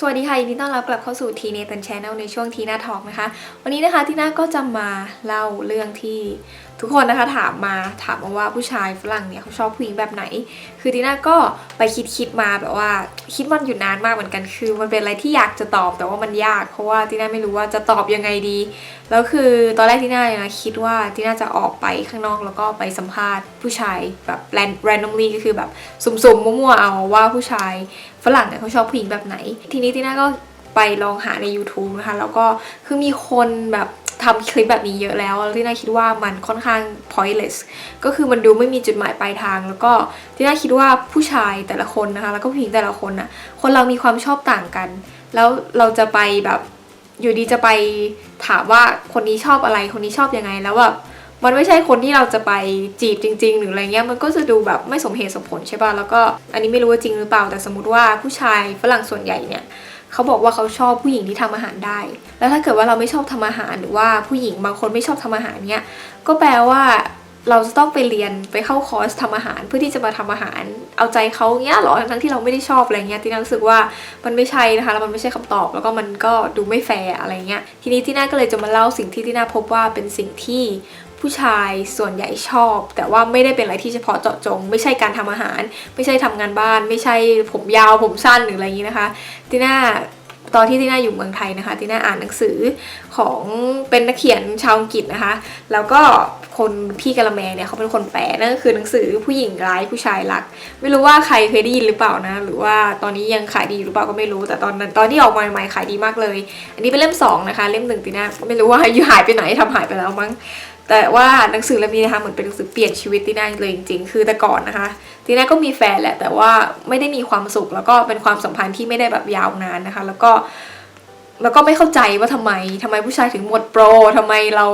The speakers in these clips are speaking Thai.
สวัสดีค่ะยินดีต้อนรับกลับเข้าสู่ทีเนตันชนแนลในช่วงทีน่าทอกนะคะ วันนี้นะคะทีน่าก็จะมาเล่าเรื่องที่ ทุกคนนะคะถามมาถามมาว่าผู้ชายฝรั่งเนี่ยเขาชอบผู้หญิงแบบไหน คือทีน่าก็ไปคิดคิดมาแบบว่าคิดมันอยู่นานมากเหมือนกันคือ มันเป็นอะไรที่อยากจะตอบแต่ว่ามันยาก เพราะว่าทีน่าไม่รู้ว่าจะตอบยังไงดี แล้วคือตอนแรกทีน่าเนี่ยนะคิดว่าทีน่าจะออกไปข้างนอกแล้วก็ไปสัมภาษณ์ผู้ชายแบบ ran- randomly ก็คือแบบสุ่มๆมั่วๆเอาว่าผู้ชายฝรั่งเนี่ยเขาชอบผู้หญิงแบบไหน ทีนี้ทีน่าก็ไปลองหาใน YouTube นะคะแล้วก็คือมีคนแบบ ทำคลิปแบบนี้เยอะแล้วที่น่าคิดว่ามันค่อนข้าง pointless ก็คือมันดูไม่มีจุดหมายปลายทาง แล้วก็ที่น่าคิดว่าผู้ชายแต่ละคนนะคะ แล้วก็ผู้หญิงแต่ละคนน่ะ คนเรามีความชอบต่างกัน แล้วเราจะไปแบบอยู่ดีจะไปถามว่าคนนี้ชอบอะไร คนนี้ชอบยังไง แล้วแบบมันไม่ใช่คนที่เราจะไปจีบจริง ๆ หรืออะไรเงี้ย มันก็จะดูแบบไม่สมเหตุสมผลใช่ป่ะ แล้วก็อันนี้ไม่รู้ว่าจริงหรือเปล่า แต่สมมติว่าผู้ชายฝรั่งส่วนใหญ่เนี่ย เขาบอกว่าเขาชอบผู้หญิงที่ทำอาหารได้ แล้วถ้าเกิดว่าเราไม่ชอบทำอาหารหรือว่าผู้หญิงบางคนไม่ชอบทำอาหารเนี่ยก็แปลว่าเราจะต้องไปเรียนไปเข้าคอร์สทำอาหารเพื่อที่จะมาทำอาหาร เอาใจเขาเงี้ยเหรอทั้งๆที่เราไม่ได้ชอบอะไรเงี้ยที่น่ารู้สึกว่ามันไม่ใช่นะคะแล้วมันไม่ใช่คำตอบ แล้วก็มันก็ดูไม่แฟร์อะไรเงี้ยทีนี้ที่น่าก็เลยจะมาเล่าสิ่งที่ที่น่าพบว่าเป็นสิ่งที่ ผู้ชายส่วนใหญ่ชอบ แต่ว่าไม่ได้เป็นอะไรที่เฉพาะเจาะจง ไม่ใช่การทำอาหาร ไม่ใช่ทำงานบ้าน ไม่ใช่ผมยาวผมสั้นหรืออะไรอย่างนี้นะคะทีน่าตอนที่ทีน่าอยู่เมืองไทยนะคะทีน่าอ่านหนังสือของเป็นนักเขียนชาวอังกฤษนะคะ แล้วก็คนพี่กะละแมเนี่ยเขาเป็นคนแปลนั่นก็คือหนังสือผู้หญิงร้ายผู้ชายรัก ไม่รู้ว่าใครเคยได้ยินหรือเปล่านะ หรือว่าตอนนี้ยังขายดีอยู่หรือเปล่าก็ไม่รู้ แต่ตอนนั้นตอนที่ออกมาใหม่ๆขายดีมากเลย อันนี้เป็นเล่มสองนะคะ เล่มหนึ่งตีน่าไม่รู้ว่าอยู่หายไปไหนทำหายไปแล้วมั้ง แต่ว่าหนังสือเล่มนี้นะคะเหมือนเป็นหนังสือเปลี่ยนชีวิตตีน่าเลยจริงๆ คือแต่ก่อนนะคะทีน่าก็มีแฟนแหละแต่ว่าไม่ได้มีความสุข แล้วก็เป็นความสัมพันธ์ที่ไม่ได้แบบยาวนานนะคะ แล้วก็แล้วก็ไม่เข้าใจว่าทำไมทำไมผู้ชายถึงหมดโปรทำไมเรา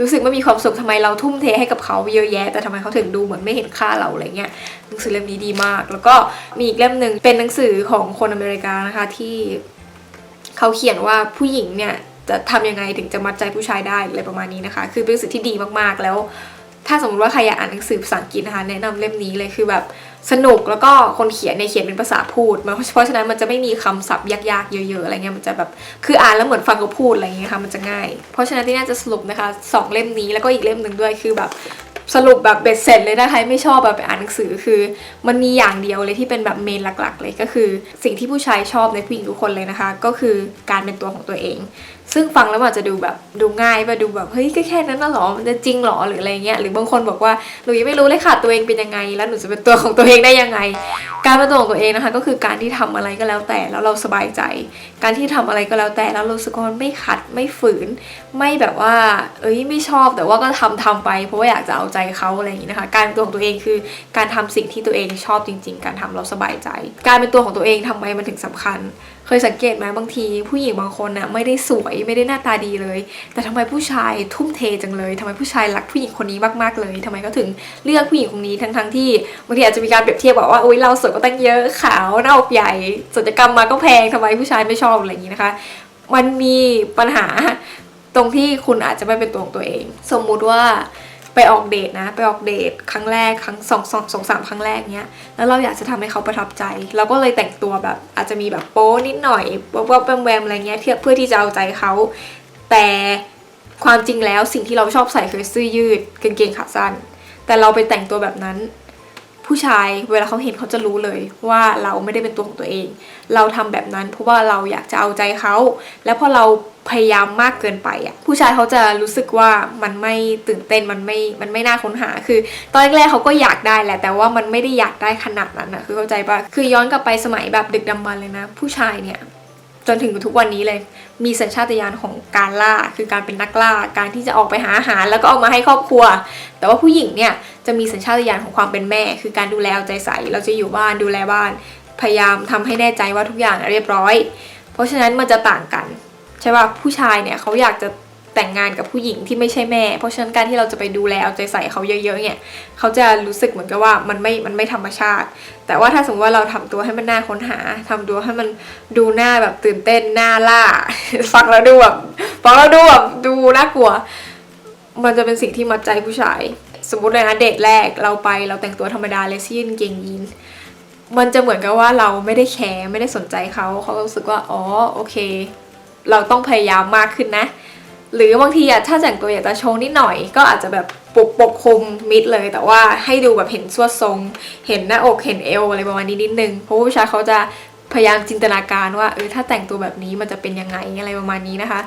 รู้สึกไม่มีความสุขทำไมเราทุ่มเทให้กับเขาเยอะแยะ แต่ทำไมเขาถึงดูเหมือนไม่เห็นค่าเราอะไรเงี้ยหนังสือเล่มนี้ดีมาก แล้วก็มีอีกเล่มหนึ่งเป็นหนังสือของคนอเมริกานะคะที่เขาเขียนว่าผู้หญิงเนี่ย จะทำยังไงถึงจะมัดใจผู้ชายได้อะไรประมาณนี้นะคะ คือเป็นหนังสือที่ดีมากๆแล้ว ถ้าสมมติว่าใครอยากอ่านหนังสือภาษาอังกฤษนะคะ แนะนำเล่มนี้เลยคือแบบสนุกแล้วก็คนเขียนเนี่ยเขียนเป็นภาษาพูดเพราะฉะนั้นมันจะไม่มีคำศัพท์ยากๆเยอะๆอะไรเงี้ยมันจะแบบคืออ่านแล้วเหมือนฟังเขาพูดอะไรเงี้ยค่ะมันจะง่าย เพราะฉะนั้นที่น่าจะสรุปนะคะสองเล่มนี้แล้วก็อีกเล่มหนึ่งด้วยคือแบบสรุปแบบเบ็ดเสร็จเลยถ้าใครไม่ชอบแบบไปอ่านหนังสือคือ มันมีอย่างเดียวเลยที่เป็นแบบเมนหลักๆ เลยก็คือ สิ่งที่ผู้ชายชอบในผู้หญิงทุกคนเลยนะคะ ก็คือการเป็นตัวของตัวเอง ซึ่งฟังแล้วอาจจะดูแบบดูง่ายไปดูแบบเฮ้ยก็แค่นั้นน่ะหรอมันจะจริงหรอหรืออะไรเงี้ยหรือบางคนบอกว่าหนูยังไม่รู้เลยค่ะตัวเองเป็นยังไง แล้วหนูจะเป็นตัวของตัวเองได้ยังไง การเป็นตัวของตัวเองนะคะ ก็คือการที่ทำอะไรก็แล้วแต่แล้วเราสบายใจ การที่ทำอะไรก็แล้วแต่แล้วเรารู้สึกว่ามันไม่ขัดไม่ฝืน ไม่แบบว่า เอ้ยไม่ชอบแต่ว่าก็ทำทำไป เพราะว่าอยากจะเอาใจเขาอะไรอย่างนี้นะคะ การเป็นตัวของตัวเองคือ การทำสิ่งที่ตัวเองชอบจริง ๆ การทำเราสบายใจ การเป็นตัวของตัวเองทำไมมันถึงสำคัญ เคยสังเกตไหมบางทีผู้หญิงบางคนน่ะไม่ได้สวยไม่ได้หน้าตาดีเลย แต่ทำไมผู้ชายทุ่มเทจังเลยทำไมผู้ชายรักผู้หญิงคนนี้มากๆเลยทำไมเขาถึงเลือกผู้หญิงคนนี้ทั้งๆที่บางทีอาจจะมีการเปรียบเทียบบอกว่าโอุ้ยเราสวยก็ตั้งเยอะขาวหน้าอกใหญ่ศัลยกรรมมาก็แพงทำไมผู้ชายไม่ชอบอะไรอย่างนี้นะคะ มันมีปัญหาตรงที่คุณอาจจะไม่เป็นตัวของตัวเอง สมมุติว่า ไปออกเดทนะ ไปออกเดทครั้งแรกครั้งสองสองสองสามครั้งแรกเนี้ยแล้วเราอยากจะทำให้เขาประทับใจ เราก็เลยแต่งตัวแบบอาจจะมีแบบโป๊นิดหน่อยวับวับแวมแวมอะไรเงี้ยเพื่อเพื่อที่จะเอาใจเขาแต่ความจริงแล้วสิ่งที่เราชอบใส่คือเสื้อยืดกางเกงขาสั้นแต่เราไปแต่งตัวแบบนั้น ผู้ชายเวลาเขาเห็นเขาจะรู้เลยว่าเราไม่ได้เป็นตัวของตัวเอง เราทำแบบนั้นเพราะว่าเราอยากจะเอาใจเขา แล้วพอเราพยายามมากเกินไปอะผู้ชายเขาจะรู้สึกว่ามันไม่ตื่นเต้นมันไม่มันไม่น่าค้นหา คือตอนแรกเขาก็อยากได้แหละ แต่ว่ามันไม่ได้อยากได้ขนาดนั้นอะคือเข้าใจปะคือย้อนกลับไปสมัยแบบดึกดำบรรเลยนะ ผู้ชายเนี่ย จนถึงทุกวันนี้เลย มีสัญชาตญาณของการล่า คือการเป็นนักล่า การที่จะออกไปหาอาหาร แล้วก็เอามาให้ครอบครัว แต่ว่าผู้หญิงเนี่ยจะมีสัญชาตญาณของความเป็นแม่ คือการดูแลเอาใจใส่ เราจะอยู่บ้านดูแลบ้าน พยายามทำให้แน่ใจว่าทุกอย่างเรียบร้อย เพราะฉะนั้นมันจะต่างกันใช่ป่ะผู้ชายเนี่ยเขาอยากจะ แต่งงานกับผู้หญิงที่ไม่ใช่แม่ เพราะฉะนั้นการที่เราจะไปดูแลเอาใจใส่เขาเยอะๆเนี่ยเขาจะรู้สึกเหมือนกับว่ามันไม่มันไม่ธรรมชาติ แต่ว่าถ้าสมมติว่าเราทำตัวให้มันน่าค้นหาทำตัวให้มันดูหน้าแบบตื่นเต้นหน้าล่า ฟังแล้วดูแบบฟังแล้วดูแบบดูน่ากลัว มันจะเป็นสิ่งที่มัดใจผู้ชาย สมมติเลยนะเดทแรกเราไปเราแต่งตัวธรรมดาเลยเสื้อกางเกงยีนมันจะเหมือนกับว่าเราไม่ได้แคร์ไม่ได้สนใจเขาเขารู้สึกว่าอ๋อโอเค เราต้องพยายามมากขึ้นนะ หรือบางทีอะถ้าแต่งตัวอยากจะโชว์นิดหน่อย ก็อาจจะแบบปกปกคลุมมิดเลย แต่ว่าให้ดูแบบเห็นสวดทรง เห็นหน้าอกเห็นเอวอะไรประมาณนี้นิดนึงเพราะว่าผู้ชายเขาจะพยายามจินตนาการว่าเออถ้าแต่งตัวแบบนี้มันจะเป็นยังไงอะไรประมาณนี้นะคะ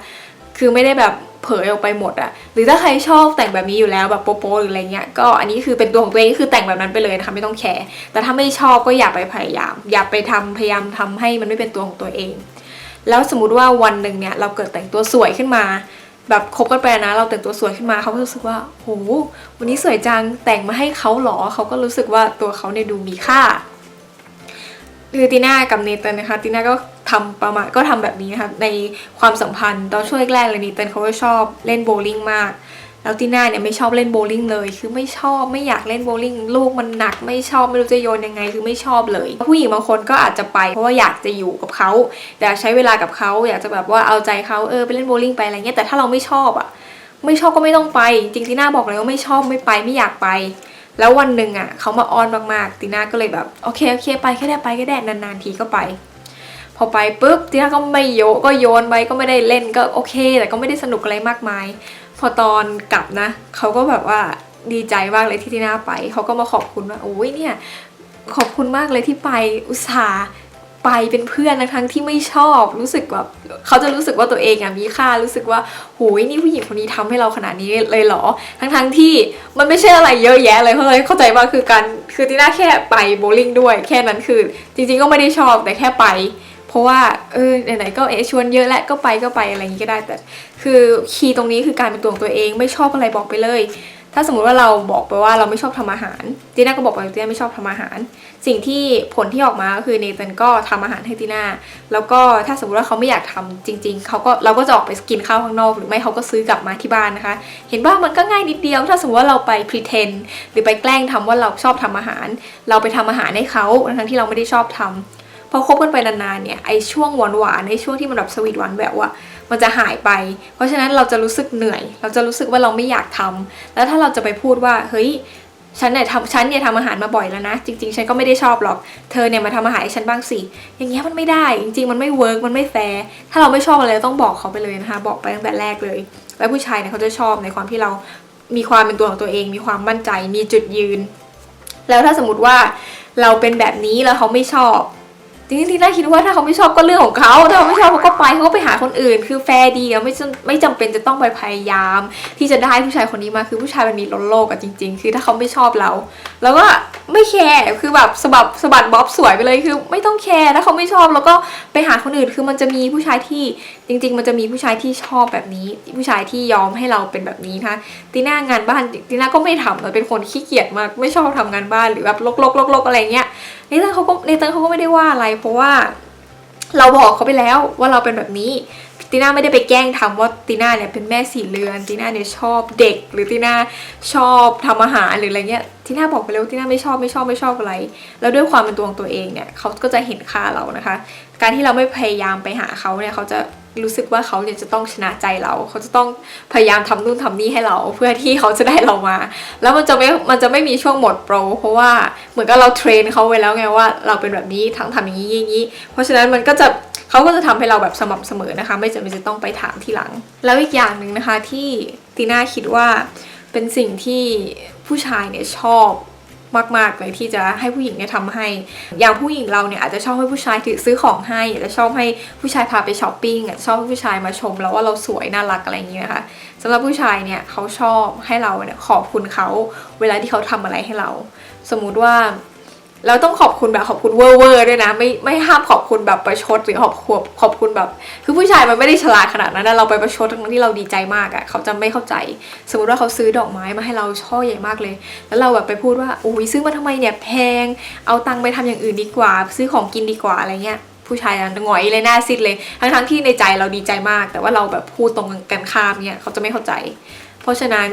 คือไม่ได้แบบเผยออกไปหมดอะหรือถ้าใครชอบแต่งแบบนี้อยู่แล้วแบบโป๊ะๆหรืออะไรเงี้ยก็อันนี้คือเป็นตัวของตัวเองคือแต่งแบบนั้นไปเลยนะคะไม่ต้องแคร์แต่ถ้าไม่ชอบก็อย่าไปพยายาม อย่าไปทำพยายามทำให้มันไม่เป็นตัวของตัวเอง แล้วสมมติว่าวันหนึ่งเนี่ยเราเกิดแต่งตัวสวยขึ้นมา แบบคบกันไปนะ เราแต่งตัวสวยขึ้นมาเขาก็รู้สึกว่าโหวันนี้สวยจังแต่งมาให้เขาหรอเขาก็รู้สึกว่าตัวเขาเนี่ยดูมีค่าคือตีน่ากับเนเธอร์นะคะตีน่าก็ทำประมาณก็ทำแบบนี้นะคะในความสัมพันธ์ตอนช่วงแรกๆเลยเนเธอร์เขาก็ชอบเล่นโบว์ลิ่งมาก แล้วตีน่าเนี่ยไม่ชอบเล่นโบลิ่งเลย คือไม่ชอบไม่อยากเล่นโบลิ่งลูกมันหนักไม่ชอบไม่รู้จะโยนยังไงคือไม่ชอบเลย ผู้หญิงบางคนก็อาจจะไป เพราะว่าอยากจะอยู่กับเขาอยากใช้เวลากับเขาอยากจะแบบว่าเอาใจเขาเออไปเล่นโบลิ่งไปอะไรเงี้ยแต่ถ้าเราไม่ชอบอะไม่ชอบก็ไม่ต้องไป จริงตีน่าบอกเลยว่าไม่ชอบไม่ไปไม่อยากไป แล้ววันหนึ่งอะเขามาอ้อนมากๆตีน่าก็เลยแบบโอเคโอเคไปแค่ได้ไปแค่ได้นานๆทีก็ไปพอไปปุ๊บตีน่าก็ไม่โยก็โยนไปก็ไม่ได้เล่นก็โอเค แต่ก็ไม่ได้สนุกอะไรมากมาย พอตอนกลับนะเขาก็แบบว่าดีใจมากเลยที่ตีน่าไปเขาก็มาขอบคุณว่าโอ้ยเนี่ยขอบคุณมากเลยที่ไปอุตส่าห์ไปเป็นเพื่อนนะทั้งที่ไม่ชอบรู้สึกแบบเขาจะรู้สึกว่าตัวเองอะมีค่ารู้สึกว่าโหยนี่ผู้หญิงคนนี้ทำให้เราขนาดนี้เลยเหรอ ทั้งทั้งๆที่มันไม่ใช่อะไรเยอะแยะเลยเขาเลยเข้าใจว่าคือการคือตีน่าแค่ไปโบว์ลิ่งด้วย แค่นั้นคือ จริงๆก็ไม่ได้ชอบแต่แค่ไป เพราะว่าเออไหนๆก็เอชวนเยอะแล้วก็ไปก็ไปอะไรอย่างนี้ก็ได้แต่ คือคีย์ตรงนี้คือการเป็นตัวของตัวเองไม่ชอบอะไรบอกไปเลย ถ้าสมมุติว่าเราบอกไปว่าเราไม่ชอบทำอาหารตีน่าก็บอกไปว่าตีน่าไม่ชอบทำอาหาร สิ่งที่ผลที่ออกมาก็คือเนเธอร์ก็ทำอาหารให้ตีน่าแล้วก็ถ้าสมมติว่าเขาไม่อยากทำจริง ๆเขาก็เราก็จะออกไปกินข้าวข้างนอก หรือไม่เขาก็ซื้อกลับมาที่บ้านนะคะ เห็นว่ามันก็ง่ายนิดเดียว ถ้าสมมติว่าเราไป pretend หรือไปแกล้งทำว่าเราชอบทำอาหาร เราไปทำอาหารให้เขาทั้งที่เราไม่ได้ชอบทำ พอคบกันไปนานๆเนี่ยไอช่วงหวานหวานๆในช่วงที่มันแบบสวีทหวานแบบว่ามันจะหายไป เพราะฉะนั้นเราจะรู้สึกเหนื่อย เราจะรู้สึกว่าเราไม่อยากทำแล้วถ้าเราจะไปพูดว่าเฮ้ยฉันเนี่ยทำฉันเนี่ยทำอาหารมาบ่อยแล้วนะ จริง ๆ ฉันก็ไม่ได้ชอบหรอก เธอเนี่ยมาทำอาหารให้ฉันบ้างสิ อย่างเงี้ยมันไม่ได้ จริง ๆ มันไม่เวิร์กมันไม่แฟร์ ถ้าเราไม่ชอบอะไรเราต้องบอกเขาไปเลยนะคะ บอกไปตั้งแต่แรกเลย แล้วผู้ชายเนี่ยเขาจะชอบในความที่เรามีความเป็นตัวของตัวเอง มีความมั่นใจ มีจุดยืน แล้วถ้าสมมติว่าเราเป็นแบบนี้แล้วเขาไม่ชอบ จริงๆที่น่าคิดว่าถ้าเขาไม่ชอบก็เรื่องของเขาถ้าเขาไม่ชอบเขาก็ไปเขาก็ไปหาคนอื่น คือแฟร์ดีอะไม่จำไม่จำเป็นจะต้องไปพยายาม ที่จะได้ผู้ชายคนนี้มาคือผู้ชายมันมีล้นโลกอะจริง ๆ คือถ้าเขาไม่ชอบเรา แล้วก็ ไม่แคร์คือแบบสบับสบัดบ๊อบสวยไปเลยคือ ไม่ต้องแคร์ถ้าเขาไม่ชอบแล้วก็ไปหาคนอื่นคือมันจะมีผู้ชายที่จริง ๆ มันจะมีผู้ชายที่ชอบแบบนี้ ผู้ชายที่ยอมให้เราเป็นแบบนี้นะคะตีน่างานบ้านตีน่าก็ไม่ทำเลยเป็นคนขี้เกียจมากไม่ชอบทำงานบ้านหรือแบบลกๆๆๆอะไรเงี้ยเนเธอร์เขาก็เนเธอร์เขาก็ไม่ได้ว่าอะไร เพราะว่า เราบอกเขาไปแล้วว่าเราเป็นแบบนี้ ตีน่าไม่ได้ไปแกล้งทำว่าตีน่าเนี่ยเป็นแม่สี่เรือนตีน่าเนี่ยชอบเด็ก หรือตีน่าชอบทำอาหารหรืออะไรเงี้ยตีน่าบอกไปแล้วว่าตีน่าไม่ชอบไม่ชอบไม่ชอบอะไร แล้วด้วยความเป็นตัวของตัวเองเนี่ยเขาก็จะเห็นค่าเรานะคะ การที่เราไม่พยายามไปหาเขาเนี่ยเขาจะรู้สึกว่าเขาเนี่ยจะต้องชนะใจเรา เขาจะต้องพยายามทำนู่นทำนี่ให้เรา เพื่อที่เขาจะได้เรามา แล้วมันจะไม่ มันจะไม่มีช่วงหมดโปร เพราะว่าเหมือนกับเราเทรนเขาไว้แล้วไงว่าเราเป็นแบบนี้ทั้งทำอย่างนี้อย่างนี้ เพราะฉะนั้นมันก็จะ เขาก็จะทำให้เราแบบสม่ำเสมอนะคะ ไม่จำเป็นจะต้องไปถามทีหลัง แล้วอีกอย่างหนึ่งนะคะที่ตีน่าคิดว่าเป็นสิ่งที่ผู้ชายเนี่ยชอบมากๆเลยที่จะให้ผู้หญิงเนี่ยทำให้ อย่างผู้หญิงเราเนี่ยอาจจะชอบให้ผู้ชายถือซื้อของให้อาจจะชอบให้ผู้ชายพาไปช้อปปิ้งอาจจะชอบให้ผู้ชายมาชมแล้วว่าเราสวยน่ารักอะไรอย่างเงี้ยนะคะสำหรับผู้ชายเนี่ยเขาชอบให้เราเนี่ยขอบคุณเขาเวลาที่เขาทำอะไรให้เรา สมมุติว่า เราต้องขอบคุณแบบขอบคุณเวอร์เวอร์ด้วยนะ ไม่ไม่ห้ามขอบคุณแบบประชดหรือขอบขอบขอบคุณแบบ คือผู้ชายมันไม่ได้ฉลาดขนาดนั้นนะเราไปประชดทั้งที่เราดีใจมากอะ่ะเขาจะไม่เข้าใจ สมมติว่าเขาซื้อดอกไม้มาให้เราช่อใหญ่มากเลย แล้วเราแบบไปพูดว่าอุ้ยซื้อมาทำไมเนี่ยแพง เอาตังค์ไปทำอย่างอื่นดีกว่า ซื้อของกินดีกว่าอะไรเงี้ยผู้ชายอะหงอยเลยหน้าซิดเลยทั้งทั้งที่ในใจเราดีใจมาก แต่ว่าเราแบบพูดตรงกันข้ามเนี่ยเขาจะไม่เข้าใจ เพราะฉะนั้น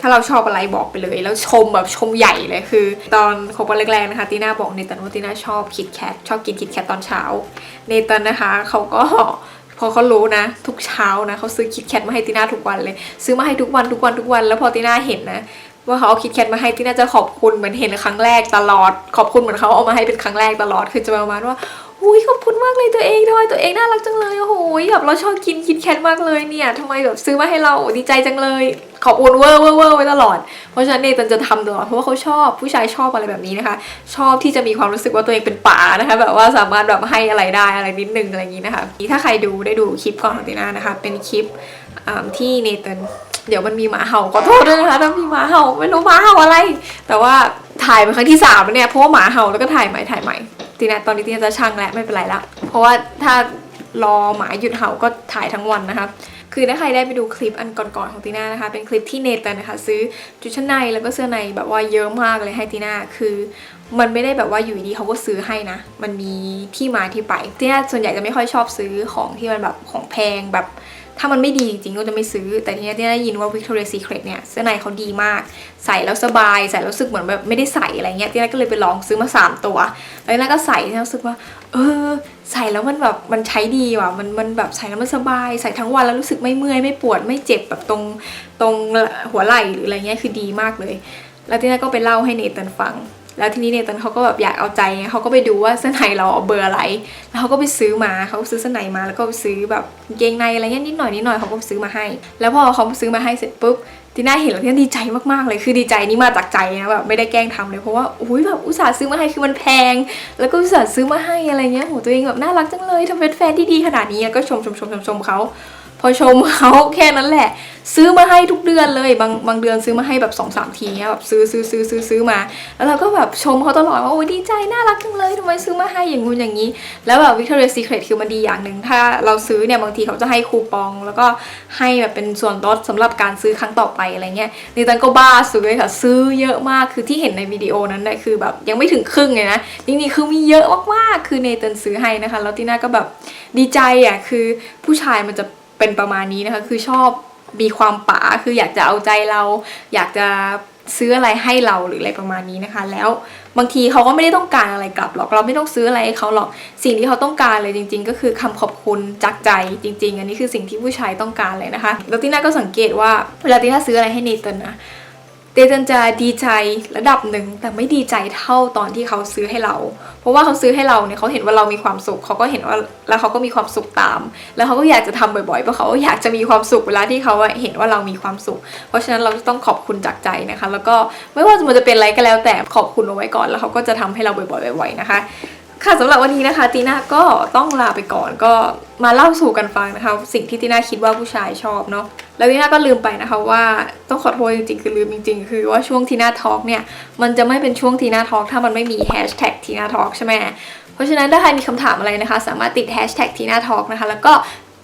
ถ้าเราชอบอะไรบอกไปเลย แล้วชมแบบชมใหญ่เลยคือ ตอนคบกันแรกๆนะคะตีน่าบอกเนตันว่าตีน่าชอบคิดแคทชอบกินคิดแคทตอนเช้าเนตันนะคะเขาก็พอเขารู้นะ ทุกเช้านะเขาซื้อคิดแคทมาให้ตีน่าทุกวันเลย ซื้อมาให้ทุกวันทุกวันทุกวัน แล้วพอตีน่าเห็นนะว่าเขาเอาคิดแคทมาให้ที่น่าจะขอบคุณเหมือนเห็นครั้งแรกตลอด ขอบคุณเหมือนเขาเอามาให้เป็นครั้งแรกตลอด คือจะประมาณว่า อุ้ยขอบคุณมากเลยตัวเองทำไมตัวเองน่ารักจังเลยโอ้โหแบบเราชอบกินคิดแคทมากเลยเนี่ยทำไมแบบซื้อมาให้เราดีใจจังเลย ขอบคุณเวอร์เวอร์เวอร์ไว้ตลอด เพราะฉะนั้นเนตันจะทำตลอดเพราะว่าเขาชอบผู้ชายชอบอะไรแบบนี้นะคะ ชอบที่จะมีความรู้สึกว่าตัวเองเป็นป๋านะคะ แบบว่าสามารถแบบให้อะไรได้อะไรนิดนึงอะไรอย่างนี้นะคะถ้าใครดูได้ดูคลิปก่อนของตีน่านะคะ เป็นคลิปอ่าที่เนตันเดี๋ยวมันมีหมาเห่าขอโทษด้วยนะคะถ้ามีหมาเห่าไม่รู้หมาเห่าอะไร แต่ว่าถ่ายเป็นครั้งที่สามแล้วเนี่ยเพราะว่าหมาเห่าแล้วก็ถ่ายใหม่ถ่ายใหม่ ตีน่าตอนนี้ตีน่าจะช่างแล้วไม่เป็นไรละเพราะว่าถ้ารอหมาหยุดเห่าก็ถ่ายทั้งวันนะคะคือถ้าใครได้ไปดูคลิปอันก่อนๆของตีน่านะคะ เป็นคลิปที่เนตันนะคะ ซื้อชุดชั้นในแล้วก็เสื้อในแบบว่าเยอะมากเลยให้ตีน่าคือ มันไม่ได้แบบว่าอยู่ดีเขาก็ซื้อให้นะ มันมีที่มาที่ไปตีน่ส่วนใหญ่จะไม่ค่อยชอบซื้อของที่มันแบบของแพงแบบ ถ้ามันไม่ดีจริงๆก็จะไม่ซื้อ แต่ทีนี้ที่ได้ยินว่า Victoria's Secret เนี่ยเสื้อในเขาดีมาก ใส่แล้วสบาย ใส่แล้วรู้สึกเหมือนแบบไม่ได้ใส่อะไรเงี้ยที่น่ก็เลยไปลองซื้อมา 3 ตัว แล้วน่ก็ใส่ที่น่รู้สึกว่า เออ ใส่แล้วมันแบบมันใช้ดีว่ะ มันมันแบบใส่แล้วมันสบาย ใส่ทั้งวันแล้วรู้สึกไม่เมื่อยไม่ปวดไม่เจ็บแบบตรงตรงหัวไหล่หรืออะไรเงี้ยคือดีมากเลย แล้วที่น่ก็ไปเล่าให้เนตันฟัง แล้วทีนี้เนตันเขาก็แบบอยากเอาใจไงเขาก็ไปดูว่าเสื้อในเราเอเบอร์อะไร แล้วเขาก็ไปซื้อมาเขาซื้อเสื้อในมาแล้วก็ไปซื้อแบบเกงในอะไรเงี้ยนิดหน่อยนิดหน่อยเขาก็ซื้อมาให้ แล้วพอเขาซื้อมาให้เสร็จปุ๊บทีน่าเห็นแล้วที่ดีใจมากๆเลยคือดีใจนี่มาจากใจนะแบบไม่ได้แกล้งทำเลยเพราะว่าอุ้ยแบบอุตส่าห์ซื้อมาให้คือมันแพง แล้วก็อุตส่าห์ซื้อมาให้อะไรเงี้ยโหตัวเองแบบน่ารักจังเลยทำเป็นแฟนที่ดีขนาดนี้ก็ชมชมชมชมชมเขา พอชมเขาแค่นั้นแหละ ซื้อมาให้ทุกเดือนเลยบางบางเดือนซื้อมาให้แบบ2อสามทีเนี้ยแบบซื้อซื้อซื้อซื้อซื้อมา แล้วเราก็แบบชมเขาตลอดว่าโอ้ยดีใจน่ารักจังเลยทำไมซื้อมาให้อย่างงู้นอย่างนี้ แล้วแบบ Victoria's Secret คือมันดีอย่างหนึ่งถ้าเราซื้อเนี่ยบางทีเขาจะให้คูปอง แล้วก็ให้แบบเป็นส่วนลดสำหรับการซื้อครั้งต่อไปอะไรเงี้ยนี่ตันก็บ้าซื้อเลยค่ะซื้อเยอะมากคือที่เห็นในวิดีโอนั้นเนี่ยคือแบบยังไม่ถึงครึ่งเลยนะจริงๆคือมีเยอะมากๆคือเนตันซื้อให้นะคะแล้วตีน่าก็แบบดีใจอะคือผู้ชายมันจะ เป็นประมาณนี้นะคะคือชอบมีความป๋าคืออยากจะเอาใจเรา อยากจะซื้ออะไรให้เราหรืออะไรประมาณนี้นะคะ แล้วบางทีเขาก็ไม่ได้ต้องการอะไรกลับหรอกเราไม่ต้องซื้ออะไรให้เขาหรอกสิ่งที่เขาต้องการเลยจริง ๆ ก็คือคำขอบคุณจากใจจริง ๆ อันนี้คือสิ่งที่ผู้ชายต้องการเลยนะคะแล้วตีน่าก็สังเกตว่าเวลาตีน่าซื้ออะไรให้เนเธอร์นะ เตตันจะดีใจระดับหนึ่งแต่ไม่ดีใจเท่าตอนที่เขาซื้อให้เรา เพราะว่าเขาซื้อให้เราเนี่ยเขาเห็นว่าเรามีความสุขเขาก็เห็นว่าแล้วเขาก็มีความสุขตาม แล้วเขาก็อยากจะทำบ่อยๆเพราะเขาอยากจะมีความสุขเวลาที่เขาเห็นว่าเรามีความสุข เพราะฉะนั้นเราจะต้องขอบคุณจากใจนะคะ แล้วก็ไม่ว่ามันจะเป็นอะไรก็แล้วแต่ขอบคุณเอาไว้ก่อนแล้วเขาก็จะทำให้เราบ่อยๆบ่อยๆนะคะ ค่ะสำหรับวันนี้นะคะตีน่าก็ต้องลาไปก่อนก็มาเล่าสู่กันฟังนะคะ สิ่งที่ตีน่าคิดว่าผู้ชายชอบเนาะแล้วตีน่าก็ลืมไปนะคะว่าต้องขอโทษจริงๆคือลืมจริงๆ คือว่าช่วงทีน่าทอล์กเนี่ยมันจะไม่เป็นช่วงทีน่าทอล์กถ้ามันไม่มีแฮชแท็กทีน่าทอล์กใช่ไหมเพราะฉะนั้นถ้าใครมีคำถามอะไรนะคะ สามารถติดแฮชแท็กทีน่าทอล์กนะคะแล้วก็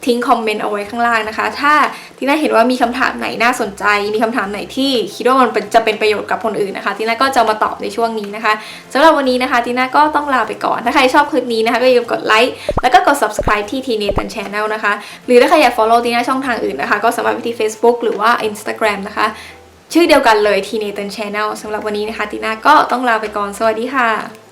ทิ้งคอมเมนต์เอาไว้ข้างล่างนะคะ ถ้าทีน่าเห็นว่ามีคำถามไหนน่าสนใจ มีคำถามไหนที่คิดว่ามันจะเป็นประโยชน์กับคนอื่นนะคะทีน่าก็จะมาตอบในช่วงนี้นะคะสำหรับวันนี้นะคะทีน่าก็ต้องลาไปก่อน ถ้าใครชอบคลิปนี้นะคะก็อย่าลืมกดไลค์แล้วก็กด subscribe ที่ t n a t h a n Channel นะคะ หรือถ้าใครอยาก follow ทีน่าช่องทางอื่นนะคะ ก็สามารถไปที่ Facebook หรือว่า Instagram นะคะ ชื่อเดียวกันเลย t n a t h a n Channel สำหรับวันนี้นะคะทีน่าก็ต้องลาไปก่อนสวัสดีค่ะ